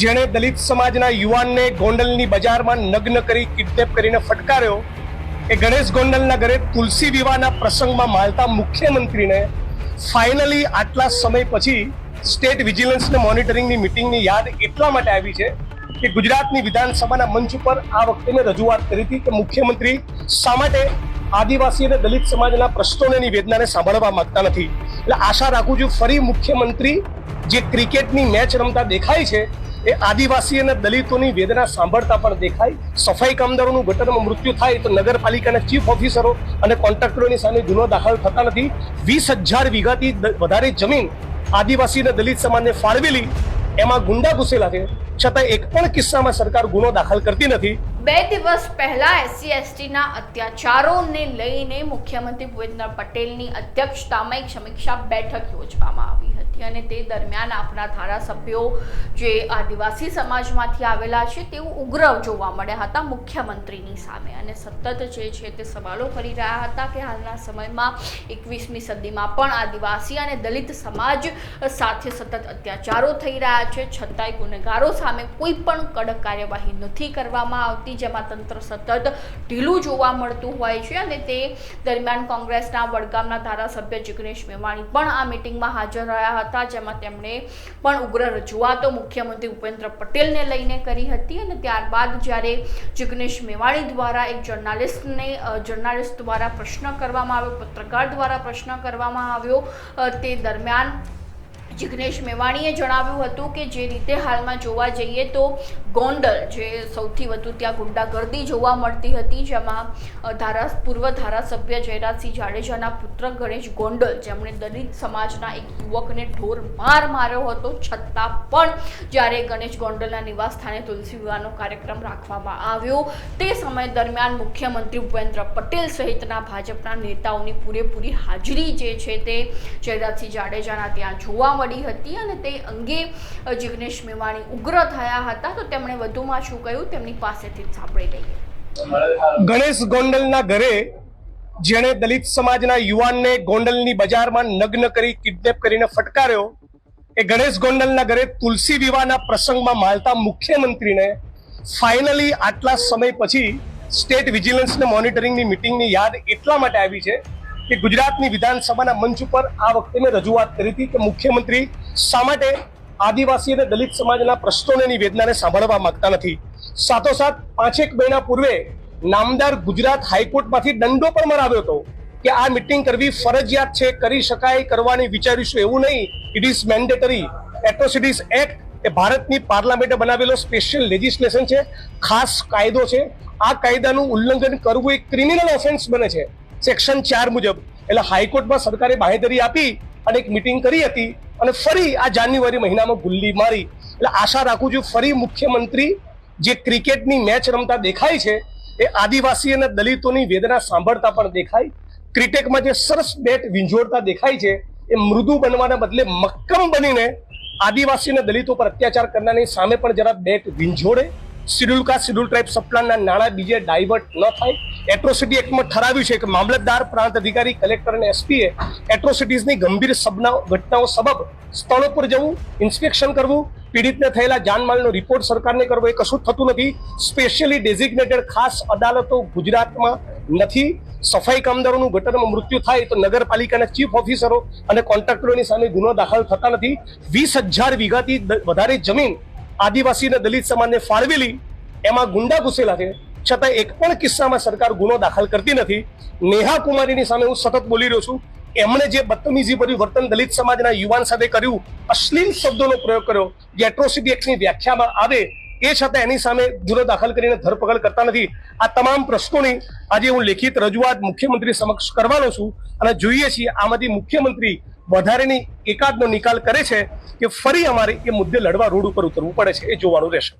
જેણે દલિત સમાજના યુવાનને ગોંડલની બજારમાં નગ્ન કરી કિડનેપ કરીને ફટકાર્યો, એ ગણેશ ગોંડલના ઘરે તુલસી વિવાહના પ્રસંગમાં માલતા મુખ્યમંત્રીને ફાઇનલી આટલા સમય પછી સ્ટેટ વિજિલન્સને મોનિટરિંગની મિટિંગની યાદ એટલા માટે આવી છે કે ગુજરાતની વિધાનસભાના મંચ ઉપર આ વખતે મેં રજૂઆત કરી હતી કે મુખ્યમંત્રી શા માટે આદિવાસી અને દલિત સમાજના પ્રશ્નોને નિવેદનાને વેદનાને સાંભળવા માંગતા નથી. એટલે આશા રાખું છું ફરી મુખ્યમંત્રી જે ક્રિકેટની મેચ રમતા દેખાય છે એ આદિવાસી અને દલિતોની વેદના સાંભળતા પણ દેખાય. સફાઈ કામદારોનું ગટરમાં મૃત્યુ થાય તો નગરપાલિકાના ચીફ ઓફિસરો અને કોન્ટ્રાક્ટરોની સામે ગુનો દાખલ થતા નથી. વીસ હજાર વીઘાથી વધારે જમીન આદિવાસી અને દલિત સમાજને ફાળવેલી એમાં ગુંડા ઘૂસેલા છે. છતાં એક પણ કિસ્સામાં સરકાર ગુનો દાખલ કરતી નથી. બે દિવસ પહેલા એસસી એસટીના અત્યાચારોને લઈને મુખ્યમંત્રી ભૂપેન્દ્ર પટેલની અધ્યક્ષતામાં એક સમીક્ષા બેઠક યોજવામાં આવી. હતી અને તે દરમિયાન આપણા ધારાસભ્યો જે આદિવાસી સમાજમાંથી આવેલા છે, તેઓ ઉગ્ર જોવા મળ્યા હતા મુખ્યમંત્રીની સામે. અને સતત જે છે તે સવાલો કરી રહ્યા હતા કે હાલના સમયમાં એકવીસમી સદીમાં પણ આદિવાસી અને દલિત સમાજ સાથે સતત અત્યાચારો થઈ રહ્યા છે. છતાંય ગુનેગારો સામે કોઈ પણ કડક કાર્યવાહી નથી કરવામાં આવતી, જેમાં તંત્ર સતત ઢીલું જોવા મળતું હોય છે. અને તે દરમિયાન કોંગ્રેસના વડગામના ધારાસભ્ય જિગ્નેશ મેવાણી પણ આ મિટિંગમાં હાજર રહ્યા હતા જેમાં તેમણે પણ ઉગ્ર રજૂઆતો મુખ્યમંત્રી ભૂપેન્દ્ર પટેલને લઈને કરી હતી અને ત્યારબાદ જ્યારે જિગ્નેશ મેવાણી દ્વારા એક જર્નાલિસ્ટને જર્નાલિસ્ટ દ્વારા પ્રશ્ન કરવામાં આવ્યો, પત્રકાર દ્વારા પ્રશ્ન કરવામાં આવ્યો તે દરમિયાન જિગ્નેશ મેવાણીએ જણાવ્યું હતું કે જે રીતે હાલમાં જોવા જઈએ તો ગોંડલ, જે સૌથી વધુ ત્યાં ગુંડાગર્દી જોવા મળતી હતી, જેમાં ધારા, પૂર્વ ધારાસભ્ય જયરાજસિંહ જાડેજાના પુત્ર ગણેશ ગોંડલ, જેમણે દલિત સમાજના એક યુવકને ઢોર માર માર્યો હતો, છતાં પણ જ્યારે ગણેશ ગોંડલના નિવાસ સ્થાને તુલસી વિવાહનો કાર્યક્રમ રાખવામાં આવ્યો, તે સમય દરમિયાન મુખ્યમંત્રી ભૂપેન્દ્ર પટેલ સહિતના ભાજપના નેતાઓની પૂરેપૂરી હાજરી જે છે તે જયરાજસિંહ જાડેજાના ત્યાં જોવા મળી હતી અને તે અંગે જિગ્નેશ મેવાણી ઉગ્ર થયા હતા, તો તેમણે વધુમાં શું કહ્યું? તેમની પાસેથી સાંભળી લઈએ. ગણેશ ગોંડલના ઘરે, જેણે દલિત સમાજના યુવાનને ગોંડલની બજારમાં નગ્ન કરી, કિડનેપ કરીને ફટકાર્યો, એ ગણેશ ગોંડલના ઘરે તુલસી વિવાહના પ્રસંગમાં માલતા મુખ્યમંત્રીને ફાઇનલી આટલા સમય પછી સ્ટેટ વિજિલન્સ ને મોનિટરિંગની મિટિંગની યાદ એટલા માટે આવી છે કે ગુજરાતની વિધાનસભાના મંચ ઉપર આ વખતે મેં રજૂઆત કરી હતી કે મુખ્યમંત્રી શા માટે આદિવાસી અને દલિત સમાજના પ્રશ્નોને એની વેદનાને સાંભળવા માંગતા નથી? સાથોસાથ, પાંચેક મહિના પૂર્વે નામદાર ગુજરાત હાઈકોર્ટમાંથી દંડો પણ મરાવ્યો હતો કે આ મિટિંગ કરવી ફરજિયાત છે, કરી શકાય કરવાની વિચારીશું એવું નહીં. It is mandatory atrocities act એ ભારતની પાર્લામેન્ટે બનાવેલો સ્પેશિયલ લેજિસ્લેશન છે, ખાસ કાયદો છે. આ કાયદાનું ઉલ્લંઘન કરવું એક ક્રિમિનલ ઓફેન્સ બને છે. સેક્શન ચાર મુજબ. એટલે હાઈકોર્ટમાં સરકારે બાહેધરી આપી અને એક મિટિંગ કરી હતી અને ફરી આ જાન્યુઆરી મહિનામાં ગુલ્લી મારી. એટલે આશા રાખું છું ફરી મુખ્યમંત્રી જે ક્રિકેટની મેચ રમતા દેખાય છે, એ આદિવાસી અને દલિતોની વેદના સાંભળતા પણ દેખાય. ક્રિકેટમાં જે સરસ બેટ વિંજોડતા દેખાય છે, એ મૃદુ બનવાના બદલે મક્કમ બનીને આદિવાસી અને દલિતો પર અત્યાચાર કરનારની સામે પણ જરા બેટ વિંજોડે શિડ્યુલ કાસ્ટ શિડ્યુલ ટ્રાઇબ સપ્લાનના નાણાં બીજે ડાયવર્ટ ન થાય. એટ્રોસિટી એક્ટમાં ઠરાવ્યું છે કે મામલતદાર, પ્રાંત અધિકારી, કલેક્ટર અને એસપીએ એટ્રોસિટીઝની ગંભીર સબના ઘટનાઓ સબબ સ્થળો પર જવું ઇન્સ્પેક્શન કરવું, પીડિતને થયેલા જાનમાલનો રિપોર્ટ સરકારને કરવો એ કશું થતું નથી. સ્પેશિયલી ડેઝિગ્નેટેડ ખાસ અદાલતો ગુજરાતમાં નથી. સફાઈ કામદારોનું ગટરમાં મૃત્યુ થાય તો નગરપાલિકાના ચીફ ઓફિસરો અને કોન્ટ્રાક્ટરોની સામે ગુનો દાખલ થતા નથી. વીસ હજાર વીઘાથી વધારે જમીન આદિવાસી અને દલિત સમાજને ફાળવેલી એમાં ગુંડા ઘૂસેલા છે. છતાં એક પણ કિસ્સામાં સરકાર ગુનો દાખલ કરતી નથી. નેહા કુમારીની સામે હું સતત બોલી રહ્યો છું. એમણે જે બદતમીજી ભર્યું વર્તન દલિત સમાજના યુવાન સાથે કર્યું, અશ્લીલ શબ્દોનો પ્રયોગ કર્યો, જે એટ્રોસિટી એક્ટની વ્યાખ્યામાં આવે, એ છતાં એની સામે ગુનો દાખલ કરીને ધરપકડ કરતા નથી. આ તમામ પ્રશ્નોની આજે હું લેખિત રજૂઆત મુખ્યમંત્રી સમક્ષ કરવાનો છું અને જોઈએ છીએ આમાંથી મુખ્યમંત્રી વધારેની એકાદનો નિકાલ કરે છે કે ફરી અમારે એ મુદ્દે લડવા રોડ ઉપર ઉતરવું પડે છે, એ જોવાનું રહેશે.